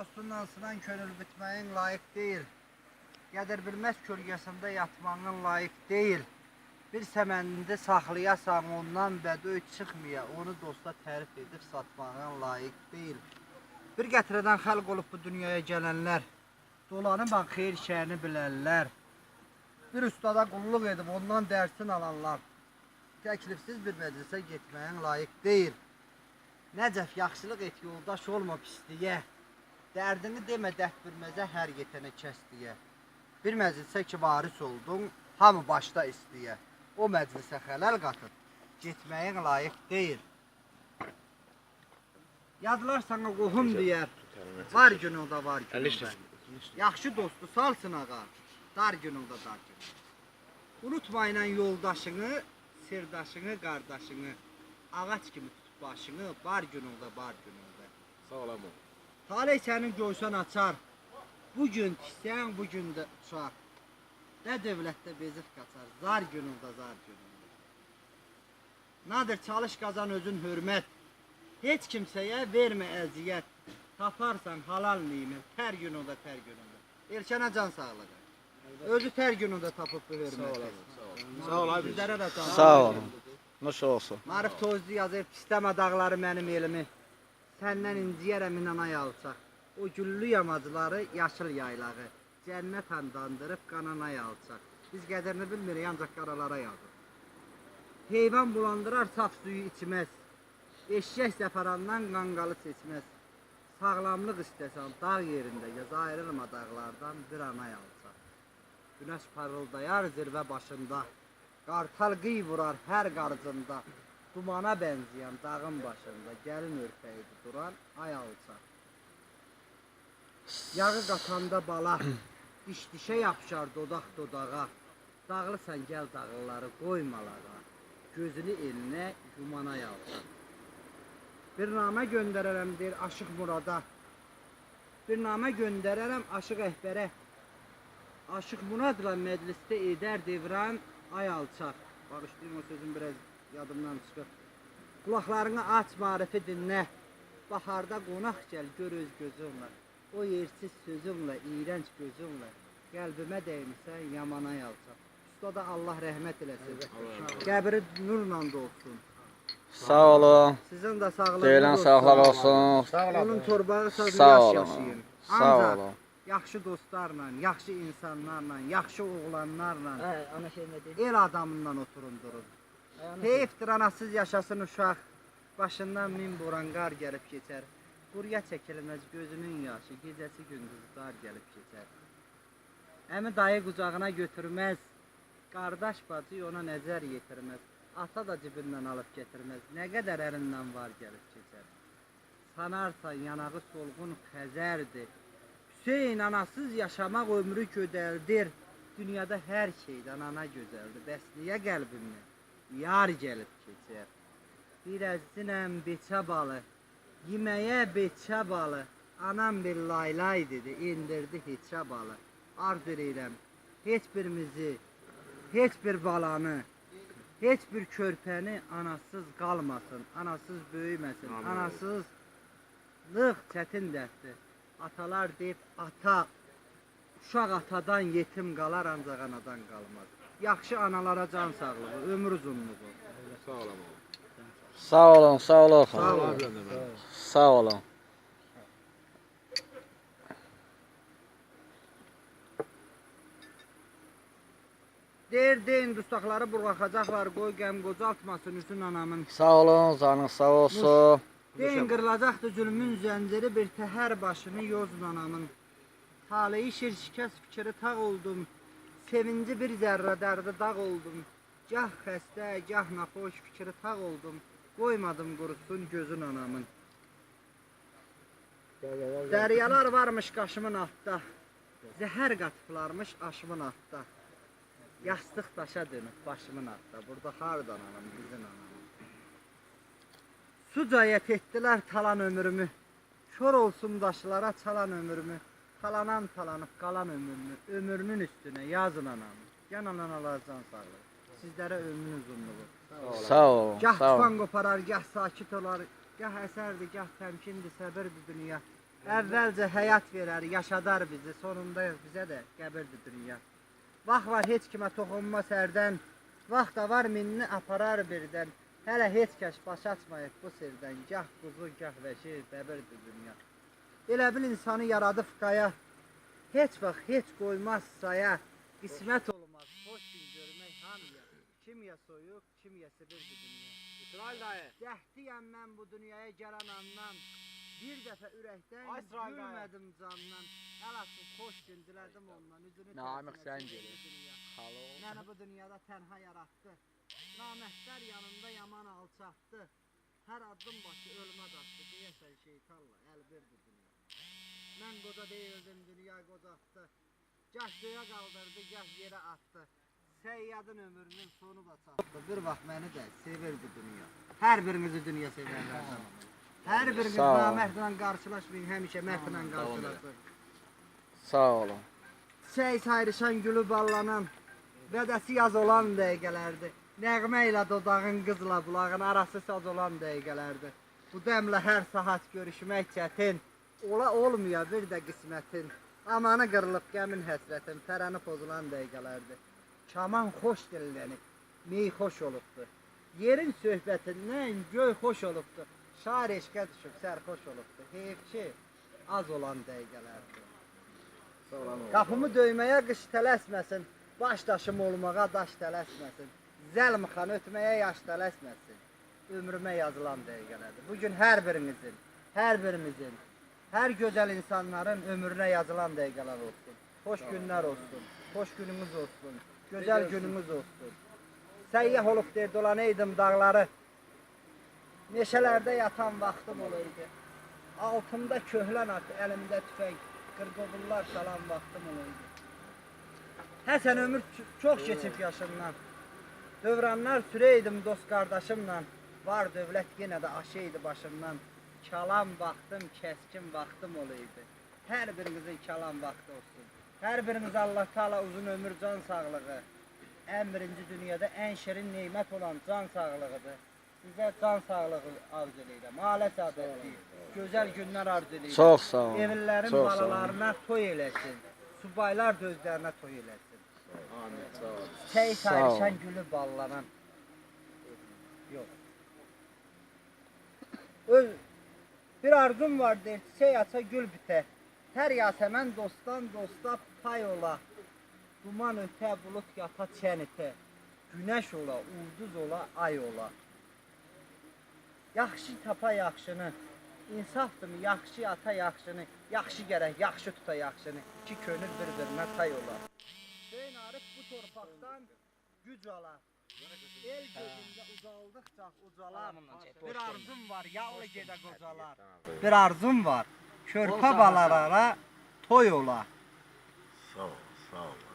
dostundan sınan könül bitməyin layiq deyil. Qədir bilməz kölgəsində yatmağın layiq deyil. Bir səmənində saxlayasan ondan bədöy çıxmaya, onu dosta tərif edib satmağın layiq deyil. Bir gətirədən xəlq olub bu dünyaya gələnlər, dolanıb bax xeyir şəhərini bilənlər. Bir ustada qulluq edib ondan dərsin alanlar. Təklifsiz bir məclisə getməyin layiq deyil. Nəcəf yaxşılıq et yoldaş olma pisliyə. Dərdini demə dərd bilməzə hər yetənə kəs deyə. Bir məclisə ki varis oldun, hamı başda istəyə. O məclisə xələl qatıb getməyin layiq deyil. Yadlar sana qohum deyər. Var günündə var günündə. Yaxşı dostu salsın ağa. Dar günündə dar günündə. Unutmayın yoldaşını, sirdaşını, qardaşını. Ağac kimi tut başını, bar günündə, bar günündə. Sağ ol amma. Talih sənin görsən açar. Bu gün tiksən, bu gün də uçar. Nə dövlətdə bezib qaçar, zar günündə, zar günündə. Nadir çalış qazan özün hörmət. Heç kimsəyə vermə əziyyət. Taparsan halal nimət, tər günündə, tər günündə. Elçənə can sağlığı. Özü tər günündə tapıb bu hörməti. Sağ ol abi. Bizlərə də can Sağ olun. Nuş olsun. Marif tozlu yazır, pisləmə dağları mənim elimi. Səndən inciyərəm inanay alçaq. O güllü yamacları, yaşıl yaylağı. Cənnət andandırıb qananay alçaq. Biz qədrini bilmirik, ancaq qaralara yazır. Heyvan bulandırar, saf suyu içməz. Eşək səfərandan qanqalı seçməz. Sağlamlıq istəsən dağ yerində yaz ayrılma dağlardan bir anay alçaq. Günəş parıldayar zirvə başında. Qartal qıy vurar hər qarcında. Dumana bənzəyən dağın başında gəlin örpəyidir duran ay alçaq. Yağı qatanda bala, diş dişə yapışar dodaq dodağa. Dağlısan gəl dağılları qoymalağa. Gözünü elinə yumana yalçaq. Bir namə göndərərəm deyir Aşıq Murada. Bir namə göndərərəm Aşıq Əhbərə. Aşıq Muradla məclisdə edər devran ay alçaq. Bağışlayın o sözün biraz yadımdan çıxır. Qulaqlarını aç marifi dinlə. Baharda qonaq gəl gör öz gözünlə. O yersiz sözünlə, iyrənc gözünlə qəlbimə dəymisən yamana yalçaq. Ustada Allah rəhmət eləsin. Qəbri nurla dolsun. Sağ olun. Sizin də sağlığınız Deyilən sağlar olsun. Onun torbağı sazlı Sağ yaş olun. yaşayın. Sağ Ancaq olun. yaxşı dostlarla, yaxşı insanlarla, yaxşı oğlanlarla, şey el adamından oturun durun. Heyfdir anasız yaşasın uşaq. Başından min boran qar gəlib keçər. Quruya çəkilməz gözünün yaşı, gecəsi gündüz dar gəlib keçər. Əmi dayı qucağına götürməz, qardaş bacı ona nəzər yetirməz. Ata da cibindən alıb gətirməz. Nə qədər ərindən var gəlib keçər. Sanarsan yanağı solğun xəzərdir. Hüseyn anasız yaşamaq ömrü gödəldir. Dünyada hər şeydən ana gözəldir. Bəs niyə qəlbimlə yar gəlib keçər? Bir əzzinəm beçə balı, yeməyə beçə balı. Anam bir laylay dedi, indirdi heçə balı. Arz edirəm heç birimizi, heç bir balanı, heç bir körpəni anasız qalmasın, anasız böyüməsin, Amin. anasızlıq çətin dərddir. Atalar deyib ata, uşaq atadan yetim qalar ancaq anadan qalmaz. Yaxşı analara can sağlığı, ömür uzunluğu. Sağ ol amma. Sağ olun, sağ olun. Sağ olun. Sağ olun. Deyir deyin dustaqları burğaxacaqlar, qoy qəm qocaltmasın üzün anamın. Sağ olun, canınız sağ olsun. Deyin qırılacaqdı zülmün zənciri bir təhər başını yozun anamın. Taleyi şir şikəst fikri tağ oldum. Sevinci bir zərrə dərdi dağ oldum. Gah xəstə, gah naxoş fikri tağ oldum. Qoymadım qurusun gözün anamın. Dəryalar varmış qaşımın altda. Zəhər qatıqlarmış aşımın altda. Yastıq daşa dönüb başımın altda. Burada hardan anam bizim anam. Sucayət etdilər talan ömrümü. Kör olsun daşlara çalan ömrümü. Talanan talanıb qalan ömrümü. Ömrünün üstünə yazın anamı. Yan analar can sağlığı. Sizlərə ömrün uzunluğu. Sağ olun, Gah sağ tufan olun. qoparar, gah sakit olar. Gah əsərdir, gah təmkindir, səbirdir dünya. Əvvəlcə həyat verər, yaşadar bizi, sonunda bizə də qəbirdir dünya. Vaxt var heç kimə toxunmaz hərdən, vaxt da var minni aparar birdən. Hələ heç kəs baş açmayıb bu sirdən, gah quzu, gah vəşi, bəbirdir dünya. Elə bil insanı yaradıb qaya, heç vaxt heç qoymaz saya, qismət olmaz, xoş gün görmək hamıya. Kimya soyuq, kimya sibirdir dünya. İsrail dayı. Dəhtiyəm mən bu dünyaya gələn andan. Bir dəfə ürəkdən gülmədim candan. Əlası xoş gün dilədim ondan. Üzünü tərsinə sən dünya. Halo. Məni bu dünyada tənha yarattı Naməhdlər yanında yaman alçatdı Hər addım başı ölümə daşdı Deyəsən şeytanla əlbirdi dünya Mən qoca deyildim dünya qocaqdı Gah göyə qaldırdı, gah yerə atdı Səyyadın ömrünün sonu çatdı Bir vaxt məni də sevirdi dünya Hər birinizi dünya sevərlərdən Hər biriniz Sağ ol. namərdlə qarşılaşmayın, həmişə mərdlə qarşılaşın. Sağ olun. Çiçək sayrışan gülü ballanan, vədəsi yaz olan dəqiqələrdir. Nəğmə ilə dodağın qızla bulağın arası saz olan dəqiqələrdir. Bu dəmlə hər saat görüşmək çətin, ola olmuyor bir də qismətin. Amanı qırılıb qəmin həsrətin, fərəni pozulan dəqiqələrdir. Kaman xoş dillənib, mey xoş olubdur. Yerin söhbətindən göy xoş olubdur. Şair eşqə düşüb sərxoş olubdur. Heyf ki, az olan dəqiqələrdir. Qapımı döyməyə qış tələsməsin, baş daşım olmağa daş tələsməsin. Zəlmxan ötməyə yaş tələsməsin. Ömrümə yazılan dəqiqələrdir. Bu gün hər birinizin, hər birimizin, hər gözəl insanların ömrünə yazılan dəqiqələr olsun. Xoş günlər olsun. Xoş gününüz olsun. Gözəl gününüz olsun. Səyyah olub der dolanaydım dağları. Meşələrdə yatan vaxtım olaydı. Altımda köhlən at, əlimdə tüfəng, qırqovullar salan vaxtım olaydı. Həsən ömür çox keçib yaşımdan. Dövranlar sürəydim dost qardaşımla. Var dövlət yenə də aşıydı başımdan. Kalan vaxtım, kəskin vaxtım olaydı. Hər birinizin kalan vaxtı olsun. Hər biriniz Allah Taala uzun ömür, can sağlığı. Ən birinci dünyada ən şirin nemət olan can sağlığıdır. Sizə can sağlığı arzu edirəm. Ailə səadəti, gözəl günlər arzu edirəm. Çox sağ olun. Evlilərin Çox balalarına toy eləsin. Subaylar da özlərinə toy eləsin. Amin. Sağ olun. Sayrışan ol. gülü ballanan. Yox. Öz bir arzum var der, çiçək aça gül bitə. Hər yasəmən dostdan dosta pay ola. Duman ötə, bulut yata çən etə. Günəş ola, ulduz ola, ay ola. Yaxşı tapa yaxşını, insafdırmı yaxşı ata yaxşını, yaxşı gərək yaxşı tuta yaxşını, iki könül bir-birinə tay ola. Hüseyn Arif bu torpaqdan güc alar. El gözündə ucaldıqca ucalar. Bir arzum var, yağlı gedə qocalar. Bir arzum var, körpə balalara toy ola. Sağ ol. Sağ ol.